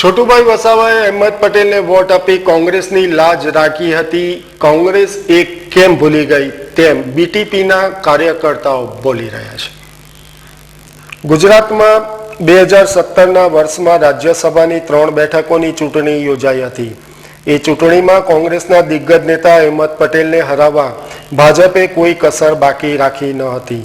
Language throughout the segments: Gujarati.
છોટુભાઈ વસાવાએ અહેમદ પટેલને વોટ આપી કોંગ્રેસની લાજ રાખી હતી. કોંગ્રેસ એક કેમ ભૂલી ગઈ તેમ બીટીપીના કાર્યકર્તાઓ બોલી રહ્યા છે. ગુજરાતમાં બે હજાર સત્તરના વર્ષમાં રાજ્યસભાની ત્રણ બેઠકોની ચૂંટણી યોજાઈ હતી. એ ચૂંટણીમાં કોંગ્રેસના દિગ્ગજ નેતા અહેમદ પટેલને હરાવવા ભાજપે કોઈ કસર બાકી રાખી ન હતી.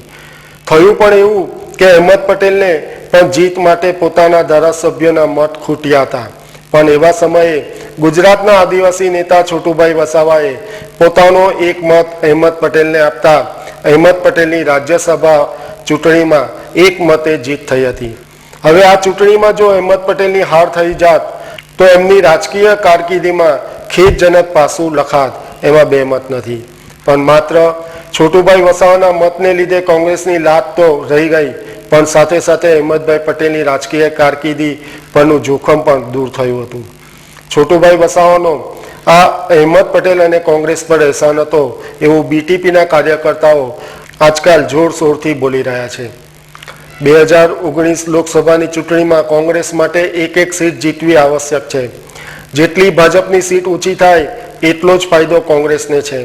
થયું પણ એવું કે અહેમદ પટેલને પણ જીત માટે પોતાના ધારાસભ્યોના મત ખૂટ્યા હતા. પણ એવા સમયે ગુજરાતના આદિવાસી નેતા છોટુભાઈ વસાવાએ પોતાનો એક મત અહેમદ પટેલને આપતા અહેમદ પટેલની રાજ્યસભા ચૂંટણીમાં એક મતે જીત થઈ હતી. હવે આ ચૂંટણીમાં જો અહેમદ પટેલની હાર થઈ જાત, તો એમની રાજકીય કારકિર્દીમાં ખેદજનક પાસું લખાત એમાં બે મત નથી. પણ માત્ર છોટુભાઈ વસાવાના મતને લીધે કોંગ્રેસની લાત તો રહી ગઈ પણ સાથે સાથે અહેમદભાઈ પટેલની રાજકીય કારકિર્દી પરનું જોખમ પણ દૂર થયું હતું. છોટુભાઈ વસાવાનો આ અહેમદ પટેલ અને કોંગ્રેસ પર અહેસાન હતો એવું બીટીપીના કાર્યકર્તાઓ આજકાલ જોરશોરથી બોલી રહ્યા છે. બે હજાર ઓગણીસ લોકસભાની ચૂંટણીમાં કોંગ્રેસ માટે એક એક સીટ જીતવી આવશ્યક છે. જેટલી ભાજપની સીટ ઊંચી થાય, એટલો જ ફાયદો કોંગ્રેસને છે.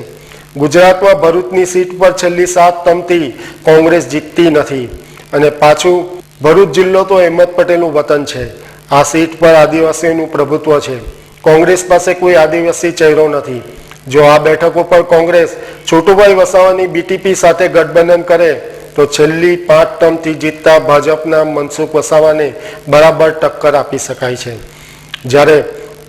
ગુજરાતમાં ભરૂચની સીટ પર છેલ્લી સાત તમથી કોંગ્રેસ જીતતી નથી. અને પાછું ભરૂચ જિલ્લો તો અહેમદ પટેલનું વતન છે. આ સીટ પર આદિવાસીઓનું પ્રભુત્વ છે. કોંગ્રેસ પાસે કોઈ આદિવાસી ચહેરો નથી. જો આ બેઠકો પર કોંગ્રેસ છોટુભાઈ વસાવાની બીટીપી સાથે ગઠબંધન કરે, તો છેલ્લી પાંચ ટર્મથી જીતતા ભાજપના મનસુખ વસાવાને બરાબર ટક્કર આપી શકાય છે. જ્યારે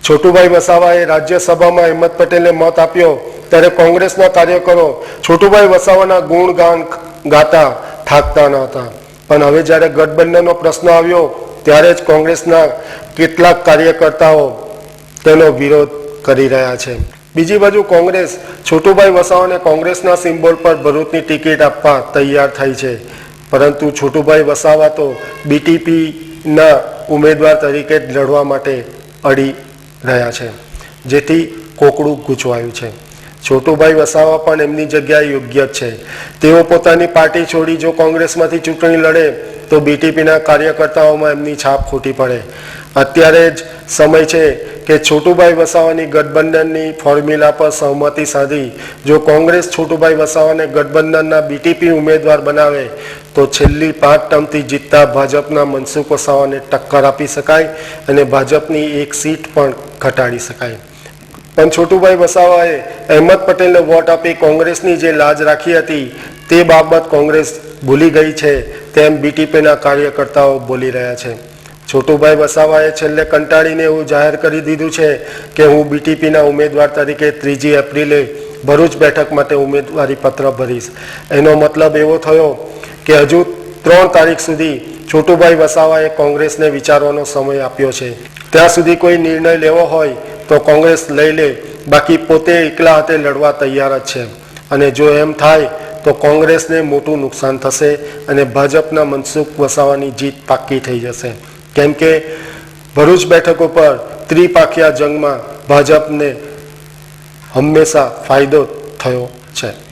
છોટુભાઈ વસાવાએ રાજ્યસભામાં અહેમદ પટેલને મત આપ્યો, ત્યારે કોંગ્રેસના કાર્યકરો છોટુભાઈ વસાવાના ગુણગાન ગાતા થાકતા ન હતા. પણ હવે જ્યારે ગઠબંધનનો પ્રશ્ન આવ્યો, ત્યારે જ કોંગ્રેસના કેટલાક કાર્યકર્તાઓ તેનો વિરોધ કરી રહ્યા છે. બીજી બાજુ કોંગ્રેસ, છોટુભાઈ વસાવાને કોંગ્રેસના સિમ્બોલ પર ભરૂચની ટિકિટ આપવા તૈયાર થઈ છે. પરંતુ છોટુભાઈ વસાવા તો બીટીપીના ઉમેદવાર તરીકે લડવા માટે અડી રહ્યા છે, જેથી કોકડું ગૂંચવાયું છે. છોટુભાઈ વસાવા પણ એમની જગ્યાએ યોગ્ય છે. તેઓ પોતાની પાર્ટી છોડી જો કોંગ્રેસમાંથી ચૂંટણી લડે, તો બીટીપીના કાર્યકર્તાઓમાં એમની છાપ ખોટી પડે. અત્યારે જ સમય છે કે છોટુભાઈ વસાવાની ગઠબંધનની ફોર્મ્યુલા પર સહમતિ સાધી. જો કોંગ્રેસ છોટુભાઈ વસાવાને ગઠબંધનના બીટીપી ઉમેદવાર બનાવે, તો છેલ્લી પાંચ ટર્મથી જીતતા ભાજપના મનસુખ વસાવાને ટક્કર આપી શકાય અને ભાજપની એક સીટ પણ ઘટાડી શકાય. પણ છોટુભાઈ વસાવાએ અહેમદ પટેલને વોટ આપી કોંગ્રેસની જે લાજ રાખી હતી, તે બાબત કોંગ્રેસ ભૂલી ગઈ છે તેમ બીટીપીના કાર્યકર્તાઓ બોલી રહ્યા છે. છોટુભાઈ વસાવાએ છેલ્લે કંટાળીને એવું જાહેર કરી દીધું છે કે હું બીટીપીના ઉમેદવાર તરીકે ત્રીજી એપ્રિલે ભરૂચ બેઠક માટે ઉમેદવારી પત્ર ભરીશ. એનો મતલબ એવો થયો કે હજુ ત્રણ તારીખ સુધી છોટુભાઈ વસાવાએ કોંગ્રેસને વિચારવાનો સમય આપ્યો છે. ત્યાં સુધી કોઈ નિર્ણય લેવો હોય તો કોંગ્રેસ લઈ લે, બાકી પોતે એકલા હાથે લડવા તૈયાર જ છે. અને જો એમ થાય, તો કોંગ્રેસને મોટું નુકસાન થશે અને ભાજપના મનસુખ વસાવાની જીત પાક્કી થઈ જશે. કેમ કે ભરૂચ બેઠકો પર ત્રિપાખિયા જંગમાં ભાજપને હંમેશા ફાયદો થયો છે.